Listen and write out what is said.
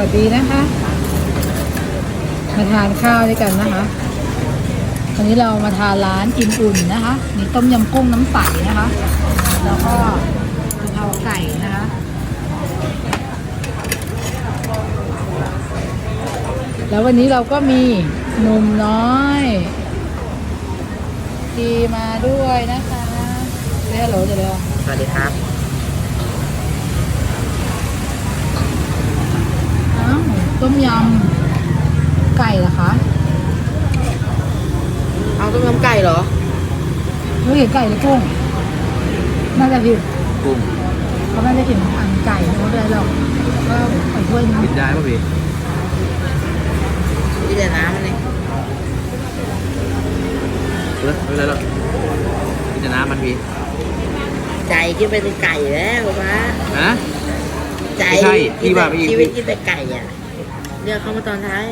วัสดีนะคะ มาทานข้าวด้วยกันนะคะวันนี้เรามาทานร้านอิ่มอุ่นนะคะ มีต้มยำกุ้งน้ำใสนะคะ แล้วก็กะเพราไก่นะคะแล้ววันนี้เราก็มีหนุ่มน้อยดีมาด้วยนะคะเรียกโหลจะเร็วสวัสดีครับ อ้าว ต้มยำไก่เหรอคะ เอาต้มยำไก่เหรอไม่เห็นไก่หรือกุ้ง น่าจะผิดกุ้งเขาไม่ได้เห็นอันไก่ไม่เป็นไรหรอกก็ใส่ถ้วยนึงกินได้ป่ะพี่ที่จะน้ำมันนี่เออไม่เป็นไรหรอกกินแต่น้ำมันพี่ใจคิดไปเป็นไก่แล้วป้าฮะใจไม่ใช่พี่ว่าพี่ชีวิตกินแต่ไก่อะ เรียกเขามาตอนท้าย